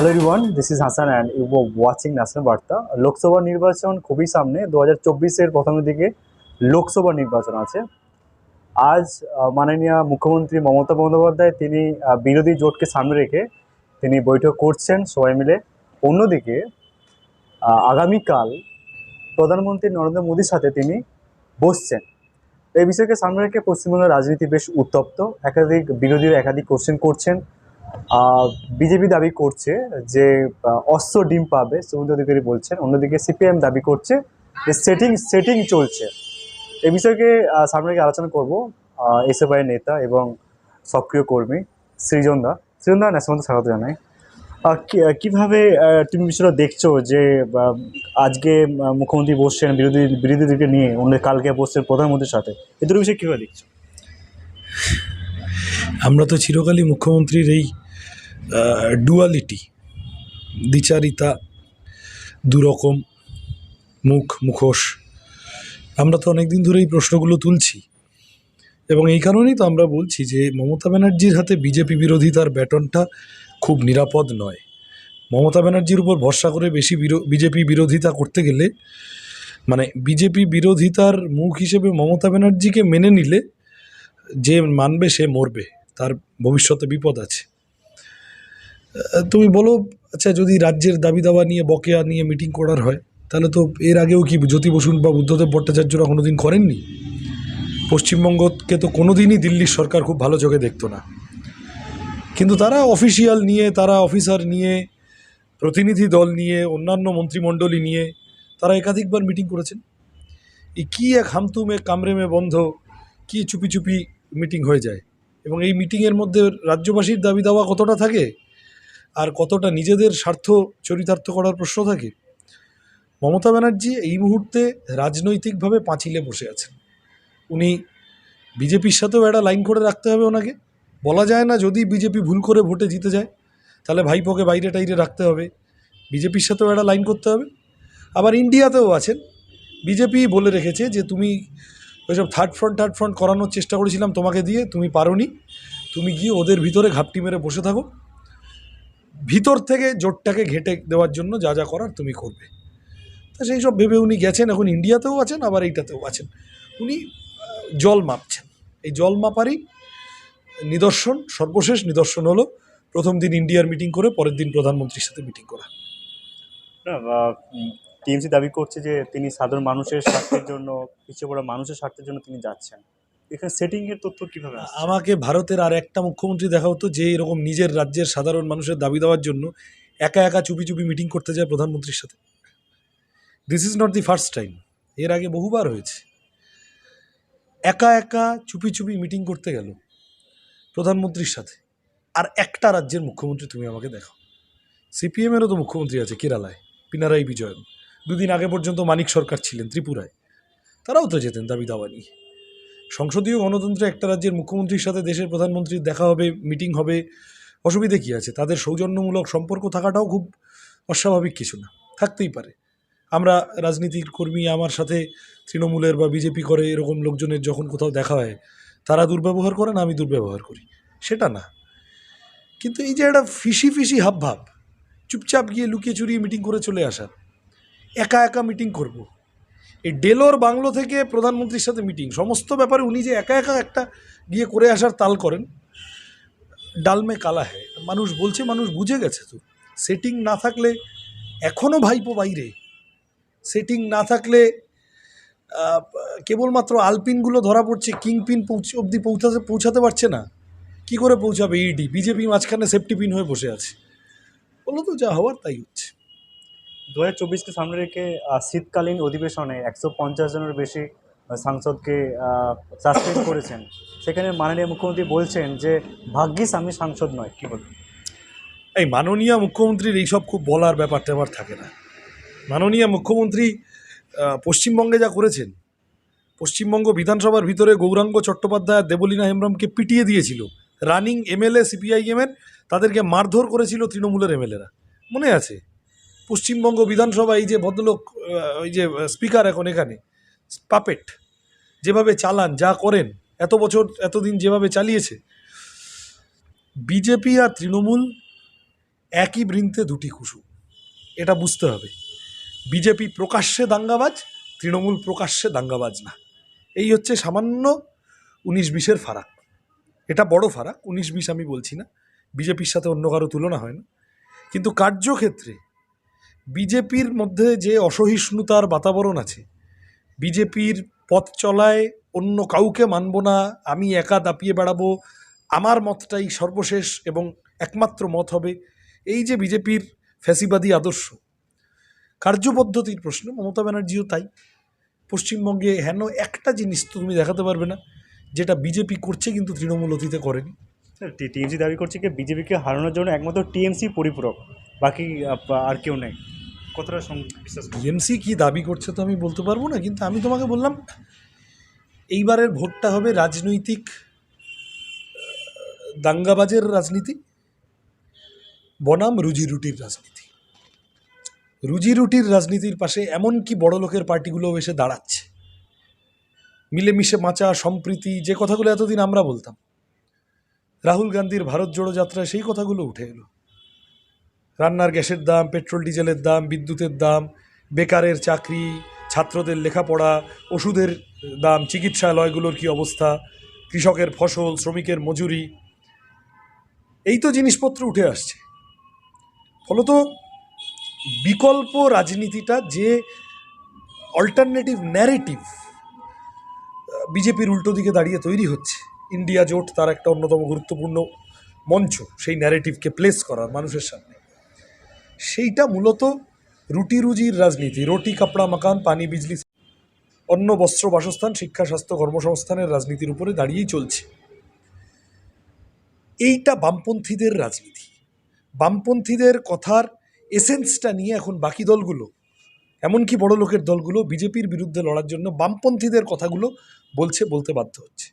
Hello everyone this is Hasan and you watching national Barta Lok Sabha নির্বাচন খুবই সামনে দু হাজার চব্বিশের প্রথমের দিকে লোকসভা নির্বাচন আছে। আজ মাননীয় মুখ্যমন্ত্রী মমতা বন্দ্যোপাধ্যায়, তিনি বিরোধী জোটকে সামনে রেখে তিনি বৈঠক করছেন সবাই মিলে। অন্যদিকে আগামীকাল প্রধানমন্ত্রী নরেন্দ্র মোদীর সাথে তিনি বসছেন। এই বিষয়কে সামনে রেখে পশ্চিমবঙ্গের রাজনীতি বেশ উত্তপ্ত। একাধিক বিরোধীরা একাধিক কোশ্চেন করছেন। বিজেপি দাবি করছে যে অস্ত্র ডিম পাবে শুভেন্দু অধিকারী বলছেন। অন্যদিকে সিপিএম দাবি করছে যে সেটিং সেটিং চলছে। এ বিষয়কে সামনে আলোচনা করব এসএফআই নেতা এবং সক্রিয় কর্মী সৃজন দা। সৃজন ন্যাশনাল স্বাগত জানাই। আহ, কি- আহ, তুমি বিষয়টা দেখছ যে আজকে মুখ্যমন্ত্রী বসছেন বিরোধী বিরোধীদেরকে নিয়ে অন্য কালকে বসছেন প্রধানমন্ত্রীর সাথে? এই দুটো বিষয় কীভাবে দেখছ? আমরা তো চিরকালই মুখ্যমন্ত্রীর এই ডুয়ালিটি দ্বিচারিতা, দুরকম, মুখ, মুখোশ, আমরা তো অনেক দিন ধরে এই প্রশ্নগুলো তুলছি। এবং এই কারণেই তো আমরা বলছি যে মমতা ব্যানার্জির হাতে বিজেপি বিরোধিতার ব্যাটনটা খুব নিরাপদ নয়। মমতা ব্যানার্জির উপর ভরসা করে বেশি বিজেপি বিরোধিতা করতে গেলে মানে বিজেপি বিরোধিতার মুখ হিসেবে মমতা ব্যানার্জিকে মেনে নিলে যে মানবে সে মরবে। তার ভবিষ্যতে বিপদ আছে। তুমি বলো আচ্ছা যদি রাজ্যের দাবি দাবা নিয়ে, বকেয়া নিয়ে মিটিং করার হয়, তাহলে তো এর আগেও কি জ্যোতি বসুন বা বুদ্ধদেব ভট্টাচার্যরা কোনো দিন করেননি? পশ্চিমবঙ্গকে তো কোনো দিনই দিল্লির সরকার খুব ভালো চোখে দেখতো না। কিন্তু তারা অফিসিয়াল নিয়ে, তারা অফিসার নিয়ে, প্রতিনিধি দল নিয়ে, অন্যান্য মন্ত্রিমণ্ডলী নিয়ে, তারা একাধিকবার মিটিং করেছেন। এই কী এক হামতুমে কামরেমে বন্ধ, কি চুপি চুপি মিটিং হয়ে যায়? এবং এই মিটিংয়ের মধ্যে রাজ্যবাসীর দাবি দাওয়া কতটা থাকে? আর কতটা নিজেদের স্বার্থ চরিতার্থ করার প্রশ্ন থাকে? মমতা ব্যানার্জি এই মুহূর্তে রাজনৈতিকভাবে পাঁচিলে বসে আছেন। উনি বিজেপির সাথেও একটা লাইন করে রাখতে হবে ওনাকে। বলা যায় না যদি বিজেপি ভুল করে ভোটে জিতে যায়, তাহলে ভাইপোকে বাইরে টাইরে রাখতে হবে। বিজেপির সাথেও একটা লাইন করতে হবে। আবার ইন্ডিয়াতেও আছেন। বিজেপি বলে রেখেছে যে, তুমি ওইসব থার্ড ফ্রন্ট থার্ড ফ্রন্ট করানোর চেষ্টা করেছিলাম তোমাকে দিয়ে, তুমি পারোনি। তুমি গিয়ে ওদের ভিতরে ঘাপটি মেরে বসে থাকো। ভিতর থেকে জোটটাকে ঘেটে দেওয়ার জন্য যা যা করার তুমি করবে। তা সেই সব ভেবে উনি গেছেন, এখন ইন্ডিয়াতেও আছেন, আবার এইটাতেও আছেন। উনি জল মাপছেন। এই জল মাপারই নিদর্শন, সর্বশেষ নিদর্শন হলো, প্রথম দিন ইন্ডিয়ার মিটিং করে, পরের দিন প্রধানমন্ত্রীর সাথে মিটিং করা। টিএমসি দাবি করছে যে তিনি সাধারণ মানুষের স্বার্থের জন্য, পিছিয়ে পড়া মানুষের স্বার্থের জন্য তিনি যাচ্ছেন। এখানে সেটিং এর তথ্য কীভাবে আমাকে ভারতের আর একটা মুখ্যমন্ত্রী দেখা হতো যে এরকম নিজের রাজ্যের সাধারণ মানুষের দাবি দেওয়ার জন্য একা একা চুপি চুপি মিটিং করতে যায় প্রধানমন্ত্রীর সাথে। This is not the first time এর আগে বহুবার হয়েছে। একা একা চুপি চুপি মিটিং করতে গেল প্রধানমন্ত্রীর সাথে। আর একটা রাজ্যের মুখ্যমন্ত্রী তুমি আমাকে দেখাও। সিপিএমেরও তো মুখ্যমন্ত্রী আছে কেরালায়, পিনারাই বিজয়ন। দুদিন আগে পর্যন্ত মানিক সরকার ছিলেন ত্রিপুরায়। তারাও তো যেতেন দাবি দাওয়া নিয়ে। সংসদীয় গণতন্ত্রে একটা রাজ্যের মুখ্যমন্ত্রীর সাথে দেশের প্রধানমন্ত্রীর দেখা হবে, মিটিং হবে, অসুবিধে কী আছে? তাদের সৌজন্যমূলক সম্পর্ক থাকাটাও খুব অস্বাভাবিক কিছু না। থাকতেই পারে। আমরা রাজনীতির কর্মী আমার সাথে তৃণমূলের বা বিজেপি করে এরকম লোকজনের যখন কোথাও দেখা হয়, তারা দুর্ব্যবহার করেন আমি দুর্ব্যবহার করি। সেটা না। কিন্তু এই যে একটা ফিসি ফিসি হাব ভাব চুপচাপ গিয়ে লুকিয়ে চুরিয়ে মিটিং করে চলে আসা একা একা মিটিং করব। এই ডেলোর বাংলো থেকে প্রধানমন্ত্রীর সাথে মিটিং সমস্ত ব্যাপারে উনি যে একা একা একটা গিয়ে করে আসার তাল করেন, ডালমে কালা হ্যায়। মানুষ বলছে, মানুষ বুঝে গেছে তো। সেটিং না থাকলে এখনও ভাইপো বাইরে। সেটিং না থাকলে কেবলমাত্র আলপিনগুলো ধরা পড়ছে, কিংপিন পৌঁছ, অবধি পৌঁছাতে পৌঁছাতে পারছে না। কি করে পৌঁছাবে ইডি বিজেপি মাঝখানে সেফটি পিন হয়ে বসে আছে। বলো তো, যা হওয়ার তাই হচ্ছে। দু হাজার চব্বিশকে সামনে রেখে শীতকালীন অধিবেশনে একশো পঞ্চাশ জনের বেশি সাংসদকে সাসপেন্ড করেছেন। সেখানে মাননীয় মুখ্যমন্ত্রী বলছেন যে, ভাগ্যিস আমি সাংসদ নয়। কী বলবেন? এই মাননীয় মুখ্যমন্ত্রীর এইসব খুব বলার ব্যাপার ট্যাপার থাকে না। মাননীয় মুখ্যমন্ত্রী পশ্চিমবঙ্গে যা করেছেন, পশ্চিমবঙ্গ বিধানসভার ভিতরে গৌরাঙ্গ চট্টোপাধ্যায় দেবলীনা হেমব্রমকে পিটিয়ে দিয়েছিল। রানিং এমএলএ, সিপিআইএমের, তাদেরকে মারধর করেছিল তৃণমূলের এমএলএরা। মনে আছে? পশ্চিমবঙ্গ বিধানসভা এই যে ভদ্রলোক ওই যে স্পিকার এখন এখানে, পাপেট, যেভাবে চালান, যা করেন, এত বছর, এতদিন যেভাবে চালিয়েছে, বিজেপি আর তৃণমূল একই বৃন্তে দুটি কুসু এটা বুঝতে হবে। বিজেপি প্রকাশ্যে দাঙ্গাবাজ, তৃণমূল প্রকাশ্যে দাঙ্গাবাজ না। এই হচ্ছে সামান্য উনিশ বিশের ফারাক। এটা বড় ফারাক, উনিশ বিশ আমি বলছি না, বিজেপির সাথে অন্য কারও তুলনা হয় না। কিন্তু কার্যক্ষেত্রে বিজেপির মধ্যে যে অসহিষ্ণুতার বাতাবরণ আছে, বিজেপির পথ চলায় অন্য কাউকে মানব না, আমি একা দাপিয়ে বেড়াবো, আমার মতটাই সর্বশেষ এবং একমাত্র মত হবে, এই যে বিজেপির ফ্যাসিবাদী আদর্শ। কার্যপদ্ধতির প্রশ্ন, মমতা ব্যানার্জিও তাই। পশ্চিমবঙ্গে হেন একটা জিনিস তো তুমি দেখাতে পারবে না, যেটা বিজেপি করছে কিন্তু তৃণমূল অতীতে করেনি। টিএমসি দাবি করছে কি, বিজেপিকে হারানোর জন্য একমাত্র টিএমসি পরিপূরক, বাকি আর কেউ নেই। কতটা বিশ্বাস করো? টিএমসি কি দাবি করছে তো আমি বলতে পারব না, কিন্তু আমি তোমাকে বললাম, এইবারের ভোটটা হবে রাজনৈতিক দাঙ্গাবাজের রাজনীতি, বনাম রুজি রুটির রাজনীতি। রুজি রুটির রাজনীতির পাশে এমন কি বড় লোকের পার্টিগুলো এসে দাঁড়াচ্ছে। মিলেমিশে মাচা, সম্প্রীতি, যে কথাগুলো এতদিন আমরা বলতাম, রাহুল গান্ধীর ভারত জোড়ো যাত্রায় সেই কথাগুলো উঠে এলো। রান্নার গ্যাসের দাম, পেট্রোল, ডিজেলের দাম, বিদ্যুতের দাম, বেকারের চাকরি, ছাত্রদের লেখাপড়া, ওষুধের দাম, চিকিৎসালয়গুলোর কি অবস্থা, কৃষকের ফসল, শ্রমিকের মজুরি, এই তো জিনিসপত্র উঠে আসছে। ফলত বিকল্প রাজনীতিটা যে অল্টারনেটিভ ন্যারেটিভ বিজেপির উল্টো দিকে দাঁড়িয়ে তৈরি হচ্ছে। ইন্ডিয়া জোট তার একটা অন্যতম গুরুত্বপূর্ণ মঞ্চ, সেই ন্যারেটিভকে প্লেস করার মানুষের সামনে। সেইটা মূলত রুটি রুজির রাজনীতি। রুটি, কাপড়া, মাকান, পানি, বিজলি অন্য বস্ত্র, বাসস্থান, শিক্ষা, স্বাস্থ্য, কর্মসংস্থানের রাজনীতির উপরে দাঁড়িয়েই চলছে। এইটা বামপন্থীদের রাজনীতি। বামপন্থীদের কথার এসেন্সটা নিয়ে এখন বাকি দলগুলো, এমনকি বড় লোকের দলগুলো বিজেপির বিরুদ্ধে লড়ার জন্য বামপন্থীদের কথাগুলো বলছে, বলতে বাধ্য হচ্ছে।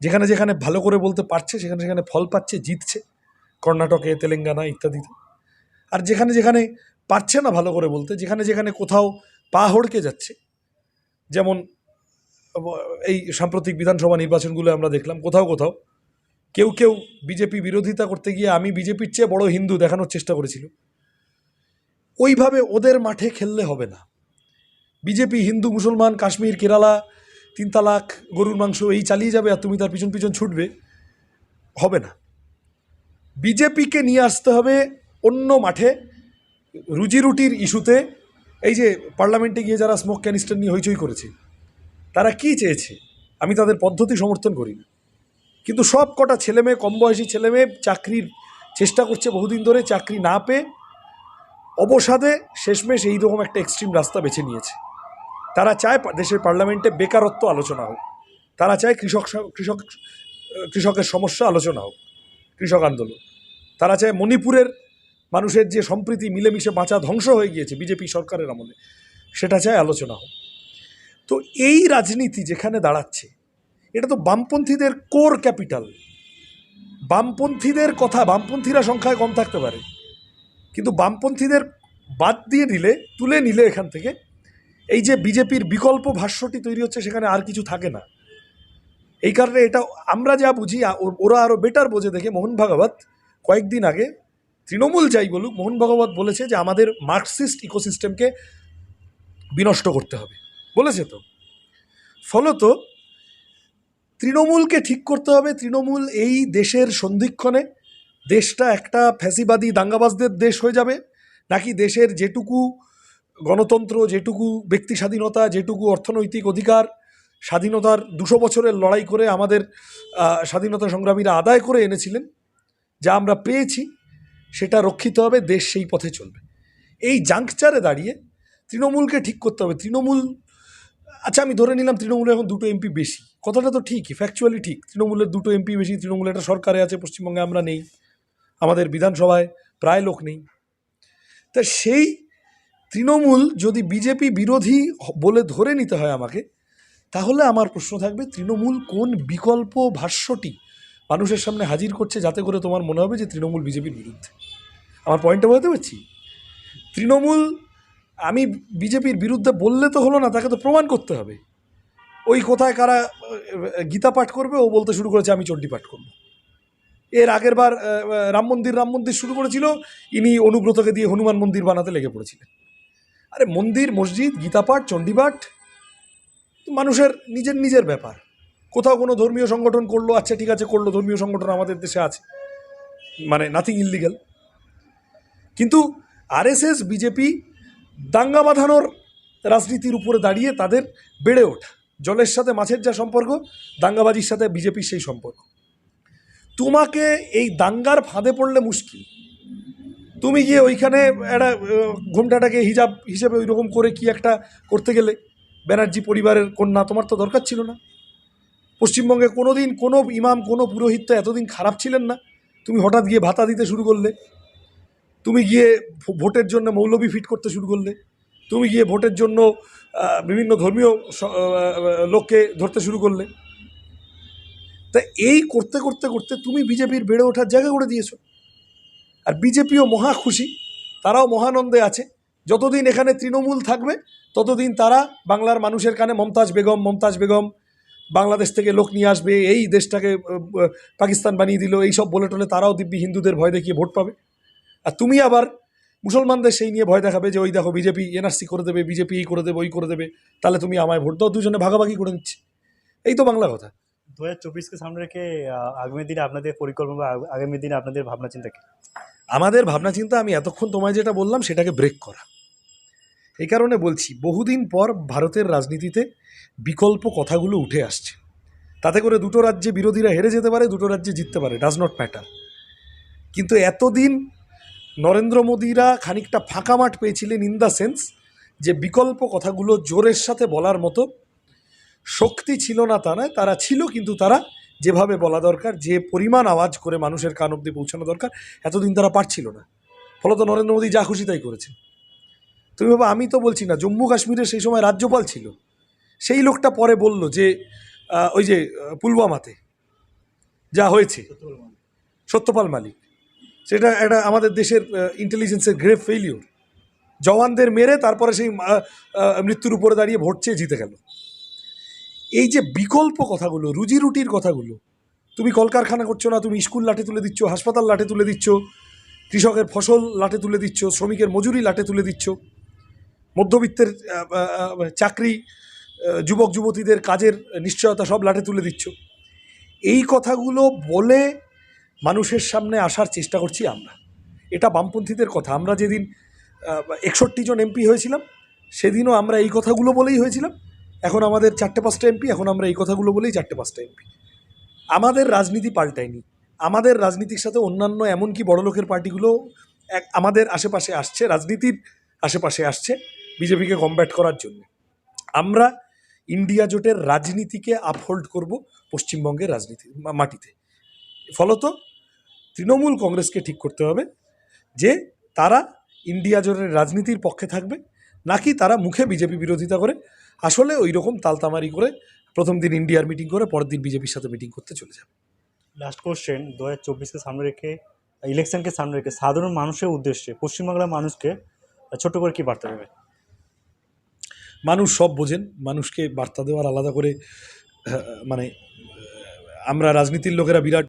যেখানে যেখানে ভালো করে বলতে পারছে, সেখানে সেখানে ফল পাচ্ছে, জিতছে। কর্ণাটকে, তেলেঙ্গানা ইত্যাদিতে। আর যেখানে যেখানে পারছে না ভালো করে বলতে, যেখানে যেখানে কোথাও পা হড়কে যাচ্ছে। যেমন, এই সাম্প্রতিক বিধানসভা নির্বাচনগুলো আমরা দেখলাম, কোথাও কোথাও কেউ কেউ বিজেপি বিরোধিতা করতে গিয়ে আমি বিজেপির চেয়ে বড় হিন্দু দেখানোর চেষ্টা করেছিল। ওইভাবে ওদের মাঠে খেললে হবে না। বিজেপি, হিন্দু, মুসলমান, কাশ্মীর, কেরালা, তিন তালাক, গরুর মাংস, এই চালিয়ে যাবে আর তুমি তার পিছন পিছন ছুটবে, হবে না। বিজেপিকে নিয়ে আসতে হবে মাঠে রুজি রুটির ইস্যুতে এই যে পার্লামেন্টে গিয়ে যারা স্মোক ক্যানিস্টার নিয়ে হইচই করেছে, তারা কি চেয়েছে? আমি তাদের পদ্ধতি সমর্থন করি না। কিন্তু সব কটা ছেলেমেয়ে কম বয়সী ছেলেমেয়ে চাকরির চেষ্টা করছে বহুদিন ধরে, চাকরি না পেয়ে অবসাদে শেষমেশ এইরকম একটা এক্সট্রিম রাস্তা বেছে নিয়েছে। তারা চায় দেশের পার্লামেন্টে বেকারত্ব আলোচনা হোক। তারা চায় কৃষক কৃষক কৃষকের সমস্যা আলোচনা হোক, কৃষক আন্দোলন। তারা চায় মণিপুরের মানুষের যে সম্প্রীতি মিলেমিশে বাঁচা ধ্বংস হয়ে গিয়েছে বিজেপি সরকারের আমলে, সেটা চায় আলোচনা হোক। তো এই রাজনীতি যেখানে দাঁড়াচ্ছে, এটা তো বামপন্থীদের কোর ক্যাপিটাল। বামপন্থীদের কথা, বামপন্থীরা সংখ্যায় কম থাকতে পারে। কিন্তু বামপন্থীদের বাদ দিয়ে দিলে তুলে নিলে এখান থেকে, এই যে বিজেপির বিকল্প ভাষ্যটি তৈরি হচ্ছে, সেখানে আর কিছু থাকে না। এই কারণে এটা আমরা যা বুঝি ওরা আরও বেটার বোঝে দেখে। মোহন ভাগবত কয়েকদিন আগে তৃণমূল যাই বলুক, মোহন ভগবত বলেছে যে আমাদের মার্কসিস্ট ইকোসিস্টেমকে বিনষ্ট করতে হবে। বলেছে তো? ফলত তৃণমূলকে ঠিক করতে হবে। তৃণমূল এই দেশের সন্ধিক্ষণে দেশটা একটা ফ্যাসিবাদী দাঙ্গাবাজদের দেশ হয়ে যাবে। নাকি দেশের যেটুকু গণতন্ত্র, যেটুকু ব্যক্তি স্বাধীনতা, যেটুকু অর্থনৈতিক অধিকার, স্বাধীনতার দুশো বছরের লড়াই করে আমাদের স্বাধীনতা সংগ্রামীরা আদায় করে এনেছিলেন, যা আমরা পেয়েছি সেটা রক্ষিত হবে, দেশ সেই পথে চলবে। এই জাংকচারে দাঁড়িয়ে তৃণমূলকে ঠিক করতে হবে। তৃণমূল আচ্ছা আমি ধরে নিলাম তৃণমূলের এখন দুটো এমপি বেশি। কথাটা তো ঠিকই ফ্যাকচুয়ালি ঠিক। তৃণমূলের দুটো এমপি বেশি, তৃণমূলের একটা সরকারে আছে, পশ্চিমবঙ্গে আমরা নেই, আমাদের বিধানসভায় প্রায় লোক নেই। তা সেই তৃণমূল যদি বিজেপি বিরোধী বলে ধরে নিতে হয় আমাকে, তাহলে আমার প্রশ্ন থাকবে, তৃণমূল কোন বিকল্প ভাষ্যটি মানুষের সামনে হাজির করছে যাতে করে তোমার মনে হবে যে তৃণমূল বিজেপির বিরুদ্ধে। আমার পয়েন্টটা বলতে পারছি? তৃণমূল, আমি বিজেপির বিরুদ্ধে বললে তো হলো না, তাকে তো প্রমাণ করতে হবে। ওই কোথায় কারা গীতা পাঠ করবে, ও বলতে শুরু করেছে, আমি চণ্ডী পাঠ করব। এর আগের বার রাম মন্দির রাম মন্দির শুরু করেছিল, ইনি অনুব্রতকে দিয়ে হনুমান মন্দির বানাতে লেগে পড়েছিলেন। আরে মন্দির, মসজিদ গীতাপাঠ চণ্ডীপাঠ মানুষের নিজের নিজের ব্যাপার। কোথাও কোনো ধর্মীয় সংগঠন করল আচ্ছা ঠিক আছে, করল, ধর্মীয় সংগঠন আমাদের দেশে আছে। মানে নাথিং ইললিগাল কিন্তু আরএসএস বিজেপি দাঙ্গা বাঁধানোর রাজনীতির উপরে দাঁড়িয়ে তাদের বেড়ে ওঠা। জলের সাথে মাছের যা সম্পর্ক, দাঙ্গাবাজির সাথে বিজেপির সেই সম্পর্ক। তোমাকে এই দাঙ্গার ফাঁদে পড়লে মুশকিল। তুমি গিয়ে ওইখানে একটা ঘোমটাটাকে হিজাব হিসেবে ওই রকম করে কি একটা করতে গেলে, ব্যানার্জি পরিবারের কন্যা, তোমার তো দরকার ছিল না। পশ্চিমবঙ্গে কোনো দিন কোনো ইমাম, কোনো পুরোহিত তো এতদিন খারাপ ছিলেন না। তুমি হঠাৎ গিয়ে ভাতা দিতে শুরু করলে। তুমি গিয়ে ভোটের জন্য মৌলবি ফিট করতে শুরু করলে। তুমি গিয়ে ভোটের জন্য বিভিন্ন ধর্মীয় লোককে ধরতে শুরু করলে। তা এই করতে করতে করতে তুমি বিজেপির বেড়ে ওঠার জায়গা করে দিয়েছ। আর বিজেপিও মহা খুশি। তারাও মহানন্দে আছে। যতদিন এখানে তৃণমূল থাকবে, ততদিন তারা বাংলার মানুষের কানে মমতাজ বেগম মমতাজ বেগম বাংলাদেশ থেকে লোক নিয়ে আসবে এই দেশটাকে পাকিস্তান বানিয়ে দিল এইসব বলে টলে তারাও দিব্যি হিন্দুদের ভয় দেখিয়ে ভোট পাবে। আর তুমি আবার মুসলমানদের সেই নিয়ে ভয় দেখাবে যে ওই দেখো বিজেপি এনআরসি করে দেবে বিজেপি এই করে দেবে ওই করে দেবে তাহলে তুমি আমায় ভোট দাও দুজনে ভাগাভাগি করে নিচ্ছে। এই তো বাংলা কথা। দু হাজার চব্বিশকে সামনে রেখে আগামী দিনে আপনাদের পরিকল্পনা বা আগামী দিনে আপনাদের ভাবনা চিন্তা কি? আমাদের ভাবনা চিন্তা আমি এতক্ষণ তোমায় যেটা বললাম সেটাকে ব্রেক করা। এই কারণে বলছি, বহুদিন পর ভারতের রাজনীতিতে বিকল্প কথাগুলো উঠে আসছে। তাতে করে দুটো রাজ্যে বিরোধীরা হেরে যেতে পারে, দুটো রাজ্যে জিততে পারে ডাজ নট ম্যাটার কিন্তু এতদিন নরেন্দ্র মোদীরা খানিকটা ফাঁকা মাঠ পেয়েছিলেন ইন দ্য সেন্স যে বিকল্প কথাগুলো জোরের সাথে বলার মতো শক্তি ছিল না তা নয়, তারা ছিল কিন্তু তারা যেভাবে বলা দরকার, যে পরিমাণ আওয়াজ করে মানুষের কান অব্দি পৌঁছানো দরকার, এতদিন তারা পারছিল না। ফলত নরেন্দ্র মোদী যা খুশি তাই করেছেন। তুমি বাবা আমি তো বলছি না, জম্মু কাশ্মীরের সেই সময় রাজ্যপাল ছিল। সেই লোকটা পরে বলল যে ওই যে পুলওয়ামাতে যা হয়েছে। সত্যপাল মালিক। সেটা একটা আমাদের দেশের ইন্টেলিজেন্সের গ্রেভ ফেইলিওর জওয়ানদের মেরে তারপরে সেই মৃত্যুর উপরে দাঁড়িয়ে ভোট চেয়ে জিতে গেল। এই যে বিকল্প কথাগুলো, রুজি রুটির কথাগুলো, তুমি কলকারখানা করছ না, তুমি স্কুল লাঠে তুলে দিচ্ছ, হাসপাতাল লাঠে তুলে দিচ্ছ, কৃষকের ফসল লাঠে তুলে দিচ্ছ, শ্রমিকের মজুরি লাঠে তুলে দিচ্ছ মধ্যবিত্তের চাকরি যুবক, যুবতীদের কাজের নিশ্চয়তা সব লাঠে তুলে দিচ্ছ। এই কথাগুলো বলে মানুষের সামনে আসার চেষ্টা করছি আমরা। এটা বামপন্থীদের কথা। আমরা যেদিন একষট্টি জন এমপি হয়েছিলাম, সেদিনও আমরা এই কথাগুলো বলেই হয়েছিলাম। এখন আমাদের চারটে পাঁচটা এমপি, এখন আমরা এই কথাগুলো বলেই চারটে পাঁচটা এমপি। আমাদের রাজনীতি পাল্টায়নি। আমাদের রাজনীতির সাথে অন্যান্য এমনকি বড় লোকের পার্টিগুলো এক, আমাদের আশেপাশে আসছে, রাজনীতির আশেপাশে আসছে। বিজেপিকে কমব্যাট করার জন্য। আমরা ইন্ডিয়া জোটের রাজনীতিকে আপহোল্ড করব পশ্চিমবঙ্গের রাজনীতি মাটিতে। ফলত তৃণমূল কংগ্রেসকে ঠিক করতে হবে যে তারা ইন্ডিয়া জোটের রাজনীতির পক্ষে থাকবে, নাকি তারা মুখে বিজেপি বিরোধিতা করে, আসলে ওই রকম তালতামারি করে প্রথম দিন ইন্ডিয়ার মিটিং করে, পরের দিন বিজেপির সাথে মিটিং করতে চলে যাবে। লাস্ট কোশ্চেন দু হাজার চব্বিশকে সামনে রেখে ইলেকশনকে সামনে রেখে সাধারণ মানুষের উদ্দেশ্যে পশ্চিমবাংলার মানুষকে ছোট করে কি বার্তা দেবে মানুষ সব বোঝেন মানুষকে বার্তা দেওয়ার আলাদা করে মানে আমরা রাজনীতির লোকেরা বিরাট